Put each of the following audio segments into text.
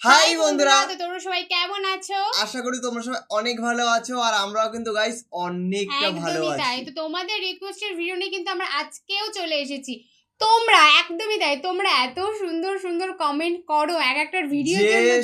High বন্ধুরা। তো তোমরা সবাই কেমন আছো? আশা করি তোমরা সবাই অনেক ভালো আছো আর আমরাও কিন্তু গাইস অনেকটা ভালো একদমই তাই। আছি। তো তোমাদের রিকোয়েস্টের ভিডিও নিয়ে কিন্তু আমরা আজকেও চলে এসেছি। তোমরা একদমই তাই তোমরা এত সুন্দর সুন্দর কমেন্ট করো এক একটা ভিডিও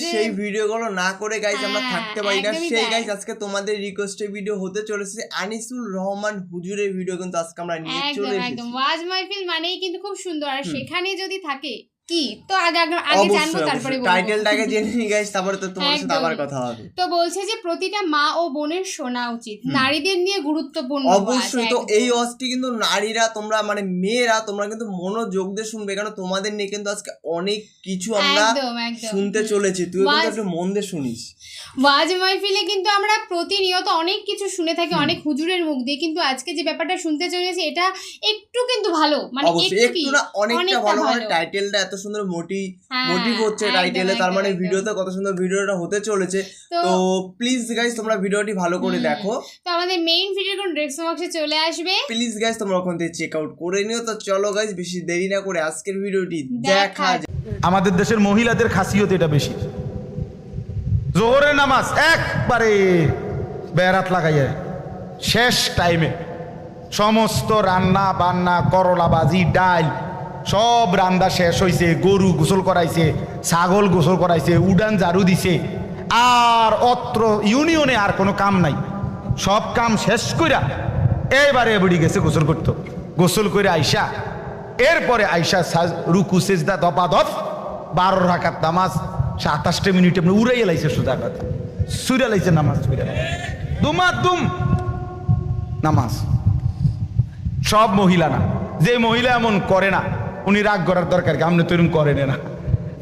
সেই ভিডিওগুলো না করে গাইস আমরা হ্যাঁ, থাকতে পারি না সেই গাইস আজকে তোমাদের রিকোয়েস্টের ভিডিও হতে চলেছে। আনিসুল রহমান হুজুরের ভিডিও কিন্তু আজকে আমরা নিয়ে একদম চলে একদম। এসেছি। ওয়াজ মাহফিল মানেই কিন্তু খুব সুন্দর। আর। সেখানে যদি থাকে কি? তো আগে আগে আগে জানব তারপরে বলব। টাইটেলটাকে জেনে নি গাইস তারপরে তো তোমার সাথে আবার কথা হবে। তো বলছে যে প্রতিটা মা ও বোনের শোনা উচিত। নারীদের নিয়ে গুরুত্বপূর্ণ অবশ্যই। তো এই অস্টি কিন্তু নারীরা তোমরা মানে মেয়েরা তোমরা কিন্তু মনোযোগ দিয়ে শুনবে কারণ তোমাদের নিয়ে কিন্তু আজকে অনেক কিছু আমরা শুনতে চলেছি। তুই কিন্তু একটু মন দিয়ে শুনিস। ওয়াজ মাহফিলে কিন্তু আমরা প্রতিনিয়ত অনেক কিছু শুনে থাকি অনেক হুজুরের মুখ দিয়ে। কিন্তু আজকে যে ব্যাপারটা শুনতে চলেছি এটা একটু কিন্তু ভালো। মানে একটু না অনেকটা ভালো। মানে। টাইটেলটা এত সুন্দর মোটি হ্যাঁ, মোটিভ হচ্ছে টাইটেলে তার মানে ভিডিওতে কত সুন্দর ভিডিওটা হতে চলেছে। তো প্লিজ গাইস তোমরা ভিডিওটি ভালো করে দেখো। তো আমাদের মেইন ভিডিওর কোন বক্সে চলে আসবে। প্লিজ গাইস তোমরা ওখান থেকে চেক আউট করে নিও। তো চলো গাইস বেশি দেরি না করে আজকের ভিডিওটি দেখা দেখা আমাদের দেশের মহিলাদের খাসিয়ত এটা বেশি। জোহরের নামাজ একবারে বেড়াত লাগাইয়া শেষ টাইমে সমস্ত রান্না বান্না করলা বাজি ডাল সব রান্দা শেষ হয়েছে গরু গোসল করাইছে, ছাগল গোসল করাইছে, উডান ঝাড়ু দিছে। আর অত্র ইউনিয়নে আর কোনো কাম নাই। সব কাম শেষ কইরা এবারে বুড়ি গেছে গোসল করতো। গোসল করে আইসা, এরপরে আইসা রুকু, সেজদা দপ বারো রাখাত নামাজ, সাতাশটা মিনিট এমনি উড়াই লাইছে সোজা কথা সুরা লাইছে নামাজ দুমা দুম, নামাজ। সব মহিলা না যে মহিলা এমন করে না উনি রাগ করার দরকার কি? আপনি তো এরম করেন না।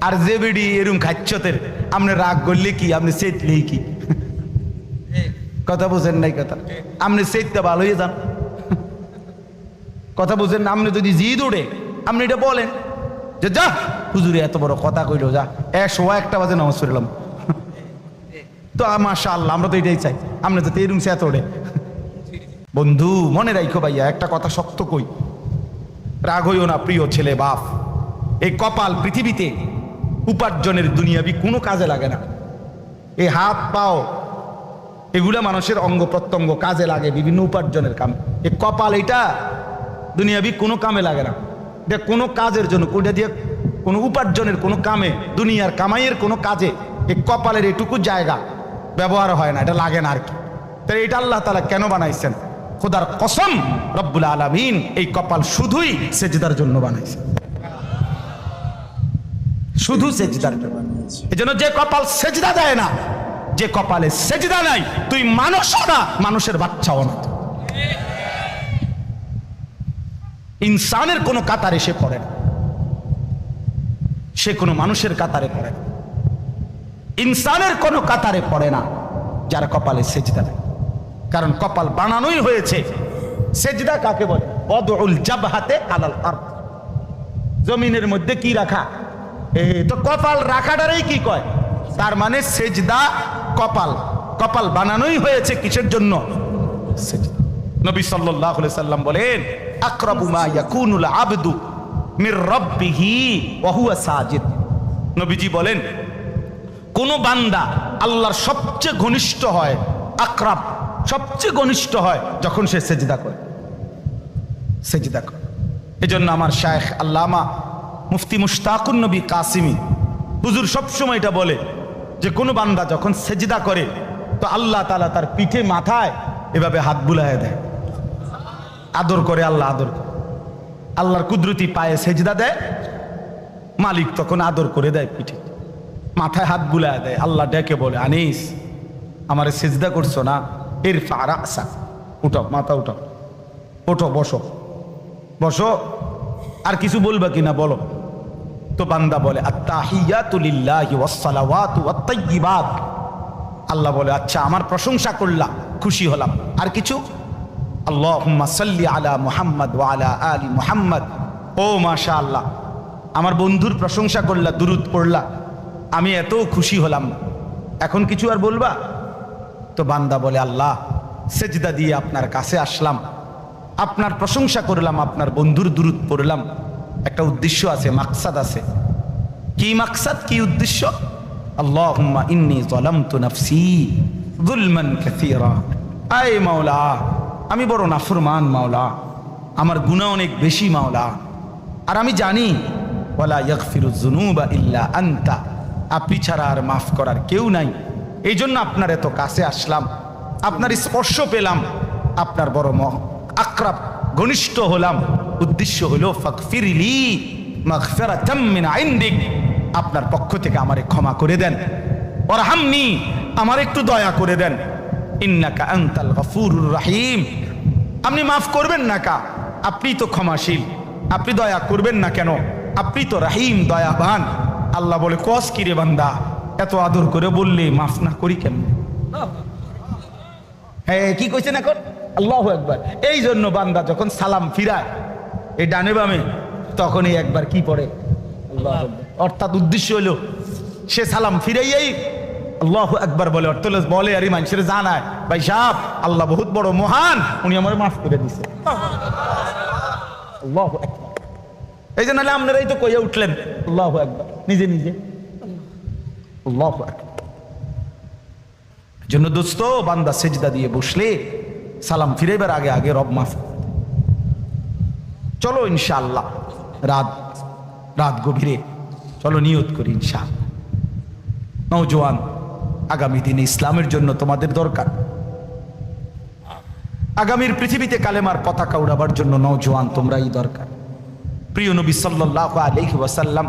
আর যে বেডি এরম খাচ্ছতের, আপনি রাগ করলে কি? আপনি চেতলেই কি? কথা বুঝেন নাই কথা? আপনি চেততে ভালো হয়ে যান। কথা বুঝেন আপনি যদি জিদ ওড়ে আপনি এটা বলেন। যে যা, হুজুরে এত বড় কথা কইলো, যা। একশো একটা বাজে নামাজ পড়লাম। তো মাশা আল্লাহ আমরা তো এটাই চাই। আপনি যাতে এরম সে এত ওড়ে। বন্ধু, মনে রাখো ভাইয়া, একটা কথা শক্ত কই। রাগ হইও না, প্রিয় ছেলে, বাপ। এই কপাল পৃথিবীতে উপার্জনের দুনিয়াবি কোনো কাজে লাগে না। এই হাত, পাও, এগুলা মানুষের অঙ্গ প্রত্যঙ্গ কাজে লাগে, বিভিন্ন উপার্জনের কাম। এই কপাল এটা দুনিয়াবি কোনো কামে লাগে না। এটা কোনো কাজের জন্য ওটা দিয়ে কোনো উপার্জনের কোনো কামে, দুনিয়ার কামাইয়ের কোনো কাজে, এই কপালের এটুকু জায়গা ব্যবহার হয় না, এটা লাগে না আর কি। তাই এটা আল্লাহ তালা কেন বানাইছেন? খোদার কসম রব্বুল আলমিন এই কপাল শুধুই সেজদার জন্য বানাইছেন শুধু সেজদার জন্য এই জন্য যে কপাল সেজদা দেয় না, যে কপালে সেজদা নাই, তুই মানুষও না, মানুষের বাচ্চাও না। ইনসানের কোনো কাতারে সে পড়ে না। সে কোনো মানুষের কাতারে পড়ে না। ইনসানের কোনো কাতারে পড়ে না, যার কপালে সেজদা নেই। কারণ কপাল বানানোই হয়েছে সেজদা কাকে বলে? বদউল জাবহাতে আলাল আরদ। জমিনের মধ্যে কি রাখা? এ, তো কপাল রাখাটারই কি কয়? তার মানে সেজদা কপাল। কপাল বানানোই হয়েছে কিসের জন্য। নবী সাল্লাল্লাহু আলাইহি সাল্লাম বলেন, আকরাবু মা ইয়াকুনুল আবদু মির রাব্বিহি ওয়া হুয়া সাজিদ। নবীজি বলেন, কোন বান্দা আল্লাহর সবচেয়ে ঘনিষ্ঠ হয় আকরাব। সবচেয়ে ঘনিষ্ঠ হয় যখন সে সেজদা করে। সেজদা করে। এজন্য আমার শায়েখ আল্লামা মুফতি মুশতাকুন নবী কাসিমি হুজুর সবসময় এটা বলে যে, কোনো বান্দা যখন সেজদা করে, তো আল্লাহ তালা তার পিঠে মাথায় এভাবে হাত বুলায় দেয়। আদর করে আল্লাহ আদর করে। আল্লাহর কুদরতি পায়ে সেজদা দেয়, মালিক তখন আদর করে দেয় পিঠে। মাথায় হাত বুলায় দেয়, আল্লাহ ডেকে বলে, আনিস, আমার সেজদা করছ না? এর ফারা আসা উঠাও, মাথা উঠাও। ওঠো, বসো। বসো। আর কিছু বলবা কিনা বলো। তো বান্দা বলে ওয়াত্তাইয়িবাত আল্লাহ বলে আচ্ছা আমার প্রশংসা করলাম, খুশি হলাম। আর কিছু? আল্লাহ সাল্লি আলা মুহাম্মদ ওয়া আলা মুহাম্মদ। ও মাশাআল্লাহ, আমার বন্ধুর প্রশংসা করলা, দুরুদ পড়লা। আমি এত খুশি হলাম। এখন কিছু আর বলবা? তো বান্দা বলে আল্লাহ, সেজদা দিয়ে আপনার কাছে আসলাম। আপনার প্রশংসা করলাম, আপনার বন্ধুর দূরত পড়লাম। একটা উদ্দেশ্য আছে, মাকসাদ আছে। কি মাকসাদ, কি উদ্দেশ্য? ইন্নী আয় মাওলা, আমি বড় নাফরমান মাওলা। আমার গুনাহ অনেক বেশি মাওলা। আর আমি জানি, ওয়ালা ইয়াগফিরু যুনুবা ইল্লা আনতা। আপনি ছাড়া আর মাফ করার কেউ নাই। এই জন্য আপনার এত কাছে আসলাম। আপনার স্পর্শ পেলাম। আপনার বড় মহ আক্রাব ঘনিষ্ঠ হলাম। উদ্দেশ্য হলো ইনদিক। আপনার পক্ষ থেকে আমারে ক্ষমা করে দেন। ওর ওরহামনি, আমার একটু দয়া করে দেন। ইন্নাকা আনতাল গফুরুর রাহিম। আপনি মাফ করবেন না কা? আপনি তো ক্ষমাশীল। আপনি দয়া করবেন না কেন? আপনি তো রাহিম, দয়াবান। আল্লাহ বলে, কস কিরে বান্দা? এত আদর করে বললে মাফ না করি কেমন? হ্যাঁ কি কইছেন এখন? আল্লাহ একবার এই জন্য বান্দা যখন সালাম ফিরায়, এই ডানে বামে, তখনই একবার কি পড়ে? অর্থাৎ উদ্দেশ্য হলো, সে সালাম ফিরাইয়াই আল্লাহ একবার বলে। অর্থ বলে, আর মানুষের জানায়, ভাই সাহ আল্লাহ বহুত বড় মহান, উনি আমার মাফ করে দিছে। এই যে নাহলে আপনারাই তো কইয়া উঠলেন, আল্লাহ একবার নিজে নিজে। আল্লাহ জন্য দোস্ত, বান্দা সেজদা দিয়ে বসলে সালাম ফিরেবার আগে আগে রব মাফ চলো ইনশাআল্লাহ, রাত রাত গভীরে চলো নিয়ত করি ইনশাআল্লাহ। নৌজওয়ান আগামী দিনে ইসলামের জন্য তোমাদের দরকার। আগামীর পৃথিবীতে কালেমার পতাকা উড়াবার জন্য নৌজওয়ান তোমরাই দরকার। প্রিয় নবী সাল্লাহ আলহি ওয়াসাল্লাম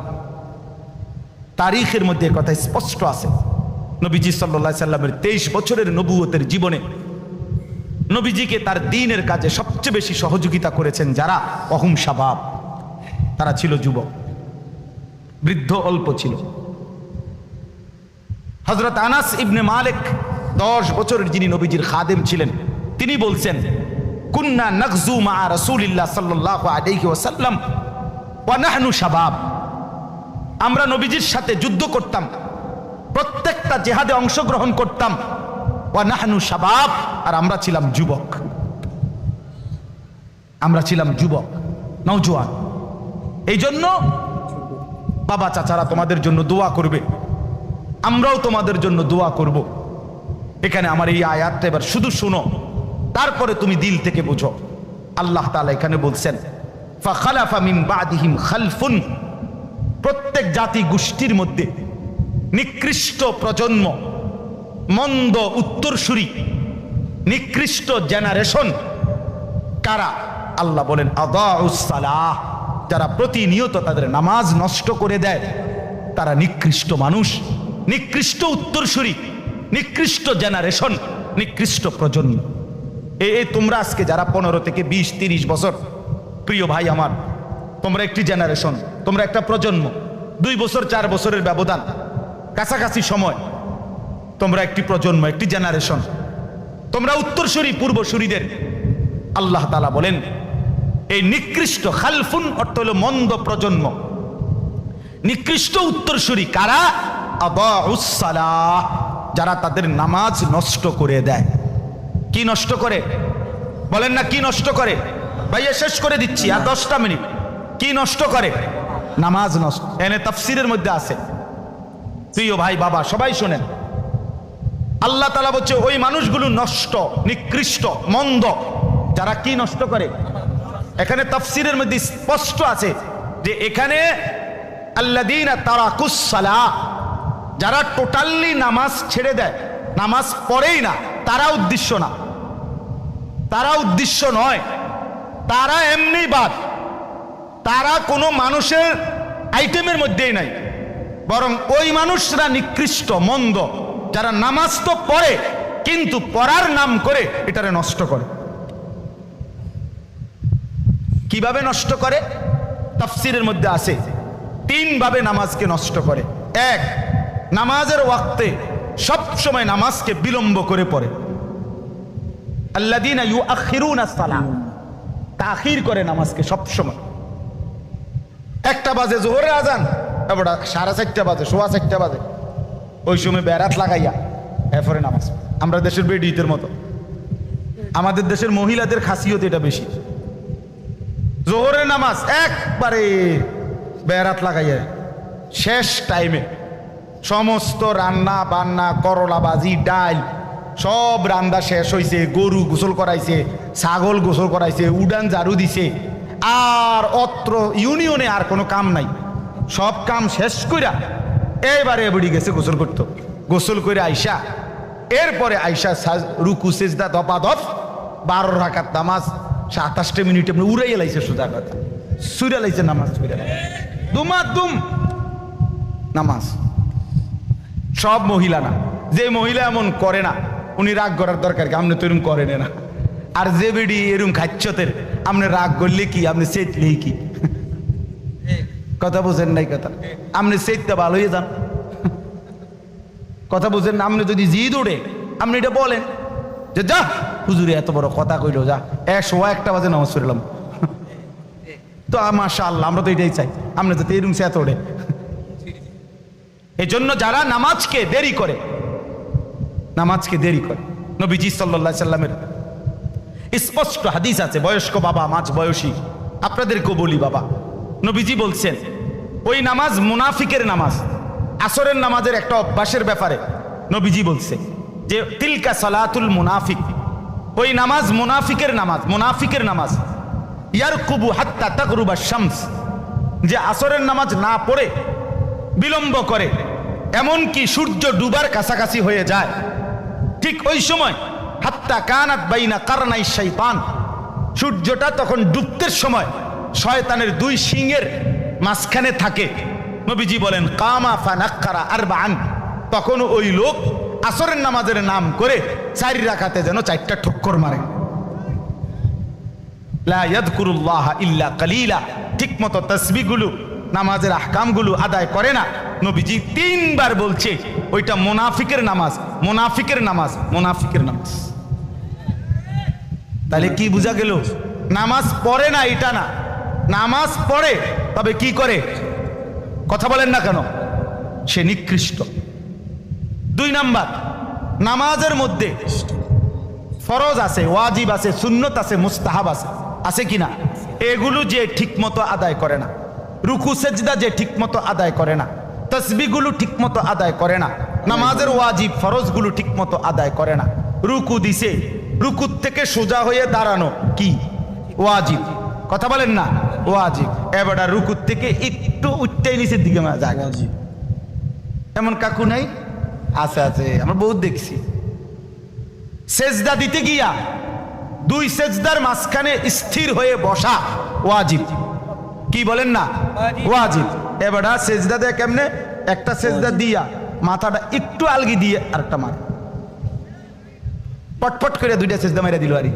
তারিখের মধ্যে কথা স্পষ্ট আছে। নবীজি সাল্লাহ সাল্লামের তেইশ বছরের নবুয়তের জীবনে নবীজিকে তার দিনের কাজে সবচেয়ে বেশি সহযোগিতা করেছেন যারা? অহুম সাবাব তারা ছিল যুবক। বৃদ্ধ অল্প ছিল। হজরত আনাস ইবনে মালিক দশ বছরের যিনি নবীজির খাদেম ছিলেন, তিনি বলছেন, কুন্না নকজু মা সাল্লাহ আলাইহি ওয়াসাল্লাম ওয়া নাহনু শাবাব। আমরা নবীজির সাথে যুদ্ধ করতাম, প্রত্যেকটা জেহাদে অংশগ্রহণ করতাম। ওয়া নাহনু শাবাব, আর আমরা ছিলাম যুবক। আমরা ছিলাম যুবক, নওজোয়ান। এই জন্য বাবা চাচারা তোমাদের জন্য দোয়া করবে। আমরাও তোমাদের জন্য দোয়া করব। এখানে আমার এই আয়াতটা এবার শুধু শুনো, তারপরে তুমি দিল থেকে বোঝো। আল্লাহ তাআলা এখানে বলছেন ফাখালাফা মিন বাদিহিম খালফুন প্রত্যেক জাতি গোষ্ঠীর মধ্যে নিকৃষ্ট প্রজন্ম, মন্দ উত্তরসূরি, নিকৃষ্ট জেনারেশন কারা? আল্লাহ বলেন আদাউসালাহ যারা প্রতিনিয়ত তাদের নামাজ নষ্ট করে দেয়, তারা নিকৃষ্ট মানুষ, নিকৃষ্ট উত্তরসূরি, নিকৃষ্ট জেনারেশন নিকৃষ্ট প্রজন্ম। এ তোমরা আজকে যারা পনেরো থেকে বিশ, তিরিশ বছর, প্রিয় ভাই আমার তোমরা একটি জেনারেশন তোমরা একটা প্রজন্ম, দুই বছর, চার বছরের ব্যবধান, কাছাকাছি সময়, তোমরা একটি প্রজন্ম, একটি জেনারেশন তোমরা উত্তরসূরি, পূর্বসূরিদের, আল্লাহ তালা বলেন, এই নিকৃষ্ট খালফুন অর্থ হলো মন্দ প্রজন্ম। নিকৃষ্ট উত্তরসূরি কারা? আবাউসালাহ যারা তাদের নামাজ নষ্ট করে দেয়। কি নষ্ট করে? বলেন না কি নষ্ট করে? ভাইয়া, শেষ করে দিচ্ছি, আর দশটা মিনিট। কি নষ্ট করে? নামাজ নষ্ট। এনে তাফসিরের মধ্যে আছে। প্রিয় ভাই বাবা সবাই শোনেন। আল্লাহ তালা বলছে ওই মানুষগুলো নষ্ট নিকৃষ্ট মন্দ। যারা কি নষ্ট করে? এখানে তাফসিরের মধ্যে স্পষ্ট আছে যে এখানে আল্লাদিনা তারা কুসালা যারা টোটালি নামাজ ছেড়ে দেয় নামাজ পড়েই না তারা উদ্দেশ্য না। তারা উদ্দেশ্য নয়। তারা এমনি বাদ। তারা কোনো মানুষের আইটেমের মধ্যেই নাই। বরং ওই মানুষরা নিকৃষ্ট, মন্দ, যারা নামাজ তো পড়ে, কিন্তু পড়ার নাম করে এটারে নষ্ট করে। কীভাবে নষ্ট করে? তাফসিরের মধ্যে আছে। তিন ভাবে নামাজকে নষ্ট করে। এক, নামাজের ওয়াক্তে সব সময় নামাজকে বিলম্ব করে পড়ে। আল্লাদিনা ইউ আখিরুনা সালাম তাখির করে নামাজকে সব সময় একটা বাজে জোহরে আজান। এবার সাড়ে চারটা বাজে, সোয়া চারটা বাজে। ওই সময় বেড়াত লাগাইয়া এরপরে নামাজ আমরা দেশের বেডিতের মতো। আমাদের দেশের মহিলাদের খাসিয়ত এটা বেশি। জোহরের নামাজ একবারে বেড়াত লাগাইয়া শেষ টাইমে সমস্ত রান্না বান্না করলা বাজি ডাল, সব রান্না শেষ হয়েছে গরু গোসল করাইছে, ছাগল গোসল করাইছে, উডান ঝাড়ু দিছে। আর অত্র ইউনিয়নে আর কোনো কাম নাই। সব কাম শেষ কইরা এবারে বুড়ি গেছে গোসল করতো। গোসল করে আইসা, এরপরে আইসা রুকু, সেজদা দপ বারো রাখার নামাজ, সাতাশটা মিনিটে এমনি উড়াইয়া লাইছে সোজা কথা। সুইরা লাইছে নামাজ দুমা দুম নামাজ। সব মহিলা না। যে মহিলা এমন করে না, উনি রাগ করার দরকার কি? আপনি তো এরম করেন না। আর যে বেডি এরম খাচ্ছতের, আপনি রাগ করলে কি, আপনি সেটলেই কি? কথা বুঝেন নাই কথা? আপনি সেটতে ভালো হয়ে যান। কথা বুঝেন না, আপনি যদি জিদ ওঠে আপনি এটা বলেন। যে যা, হুজুরে এত বড় কথা কইলো, যা। একশো একটা বাজে নামাজ পড়লাম। তো মাশা আল্লাহ আমরা তো এটাই চাই। আমরা যাতে এরম সে এত ওঠে এই জন্য যারা নামাজকে দেরি করে, নামাজকে দেরি করে, নবীজি সাল্লাহ সাল্লামের স্পষ্ট হাদিস আছে, বয়স্ক বাবা, মাঝ বয়সী। আপনাদেরকেও বলি বাবা, নবীজি বলছেন, ওই নামাজ মুনাফিকের নামাজ, আসরের নামাজের একটা অভ্যাসের ব্যাপারে নবীজি বলছে যে, তিলকা সালাতুল মুনাফিক, ওই নামাজ মুনাফিকের নামাজ মুনাফিকের নামাজ ইয়ার কুবু হাত্তা তাকরুবা শামস, যে আসরের নামাজ না পড়ে, বিলম্ব করে, এমনকি সূর্য ডুবার কাছাকাছি হয়ে যায়, ঠিক ওই সময় হাত্তা কানাত বাইনা কারনাই শাইতান। সূর্যটা তখন ডুবতের সময় শয়তানের দুই সিংয়ের মাঝখানে থাকে। নবীজি বলেন, কামা ফানাক্কারা আর বান তখন ওই লোক আসরের নামাজের নাম করে চারি রাখাতে যেন চারটা ঠক্কর মারে। লা ইয়াদকুরুল্লাহ ইল্লা কালিলা। ঠিকমতো তসবিগুলো নামাজের আহকামগুলো আদায় করে না। নবীজি তিনবার বলছে, ওইটা মোনাফিকের নামাজ মোনাফিকের নামাজ মোনাফিকের নামাজ। তাহলে কি বোঝা গেল? নামাজ পড়ে না, এটা না। নামাজ পড়ে, তবে কি করে? কথা বলেন না কেন? সে নিকৃষ্ট। দুই নাম্বার, নামাজের মধ্যে ফরজ আছে, ওয়াজিব আছে, সুন্নত আছে, মুস্তাহাব আছে। আছে কি না? এগুলো যে ঠিকমতো আদায় করে না। রুকু সেজদা যে ঠিকমতো আদায় করে না তসবিগুলো ঠিকমতো আদায় করে না নামাজের ওয়াজিব ফরজগুলো ঠিকমতো আদায় করে না রুকু দিছে রুকুর থেকে সোজা হয়ে দাঁড়ানো কি? ওয়াজিব। কথা বলেন না? ওয়াজিব। এবার রুকুর থেকে একটু উঠতেই নিচের দিকে যায়। এমন কাকু নাই? আছে আছে আমরা বহুত দেখছি। সেজদা দিতে গিয়া দুই সেজদার মাঝখানে স্থির হয়ে বসা ওয়াজিব। কি বলেন না? ওয়াজিব। এবার সেজদা দেয় কেমনে? একটা সেজদা দিয়া মাথাটা একটু আলগি দিয়ে আরেকটা মার। পটপট করে দুইটা সেজদা মেরে দিল আরি।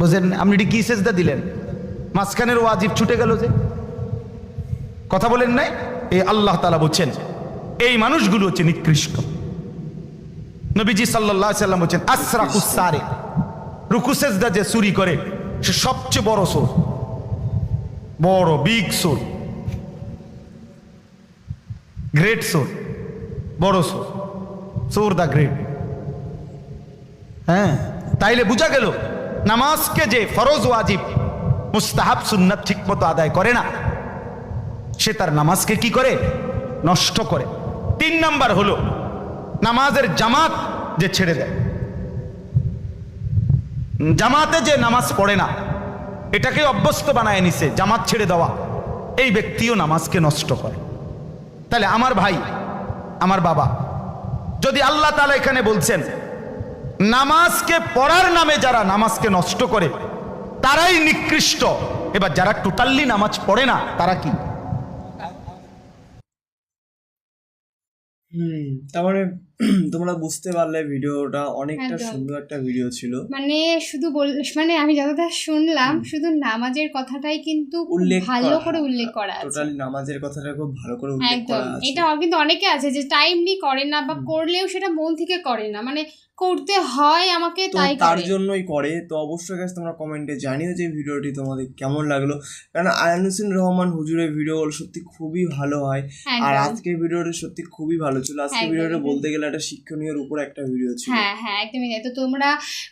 বুঝলেন? আপনি কি সেজদা দিলেন? মাঝখানের ওয়াজিব ছুটে গেল যে। কথা বলেন নাই? এই আল্লাহ তালা বলছেন এই মানুষগুলো হচ্ছে নিকৃষ্ট। নবীজি সাল্লাহ সাল্লাম বলছেন আশরাকুসারে রুকুসেজদা যে চুরি করে সে সবচেয়ে বড় সোর বড় বিগ সোর গ্রেট সোর বড় সোর সোর দ্য গ্রেট হ্যাঁ তাইলে বোঝা গেল, নামাজকে যে ফরজ, ওয়াজিব, মুস্তাহাব, সুন্নাত ঠিক মতো আদায় করে না, সে তার নামাজকে কি করে? নষ্ট করে। তিন নাম্বার হলো, নামাজের জামাত যে ছেড়ে দেয়। জামাতে যে নামাজ পড়ে না এটাকে অভ্যস্ত বানায় নিছে, জামাত ছেড়ে দেওয়া। এই ব্যক্তিও নামাজকে নষ্ট করে। তাহলে আমার ভাই, আমার বাবা, যদি আল্লাহ তালা এখানে বলছেন, নামাজকে পড়ার নামে যারা নামাজকে নষ্ট করে, তারাই নিকৃষ্ট। এবার যারা টোটালি নামাজ পড়ে না, তারা কি? হুম তার মানে তোমরা বুঝতে পারলে ভিডিওটা অনেকটা সুন্দর একটা ভিডিও ছিল। মানে শুধু বল মানে আমি যতটা শুনলাম শুধু নামাজের কথাটাই কিন্তু ভালো করে উল্লেখ করা আছে। টোটালি নামাজের কথাটা খুব ভালো করে উল্লেখ করা আছে। এটা কিন্তু অনেকে আছে যে টাইমলি করে না বা করলেও সেটা মন থেকে করে না। মানে করতে হয় আমাকে তাই তার জন্যই করে। তো অবশ্যই গাছ তোমরা কমেন্টে জানিও যে ভিডিওটি তোমাদের কেমন লাগল। কারণ আয়ানুসিন রহমান হুজুরের ভিডিও সত্যি খুবই ভালো হয়। আর আজকের ভিডিওটা সত্যি খুবই ভালো ছিল। আজকে ভিডিওটা বলতে গেলে একটা শিক্ষণীয়র উপর একটা ভিডিও ছিল। হ্যাঁ হ্যাঁ একদমই তাই। তো তোমরা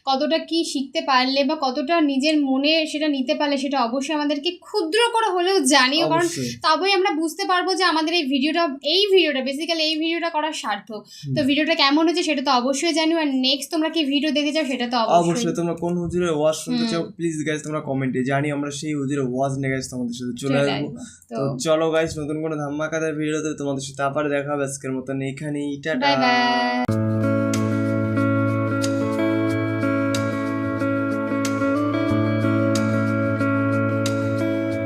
কতটা কি শিখতে পারলে বা কতটা নিজের মনে সেটা নিতে পারলে সেটা অবশ্যই আমাদেরকে ক্ষুদ্র করে হলেও জানিও কারণ তবেই আমরা বুঝতে পারব যে আমাদের এই ভিডিওটা এই ভিডিওটা বেসিক্যালি এই ভিডিওটা করার সার্থক। তো ভিডিওটা কেমন হয়েছে সেটা তো অবশ্যই জানিও আর নেক্সট তোমরা কি ভিডিও দেখতে চাও সেটা তো অবশ্যই। অবশ্যই তোমরা কোন হুজুরের ওয়াজ শুনতে চাও প্লিজ গাইস তোমরা কমেন্টে জানি আমরা সেই হুজুরের ওয়াজ নিয়ে গাইস তোমাদের সাথে চলে আসব। তো চলো গাইস নতুন কোনো ধামাকাদার ভিডিওতে তোমাদের সাথে আবার দেখা হবে। আজকের মতন এখানেই টাটা। Música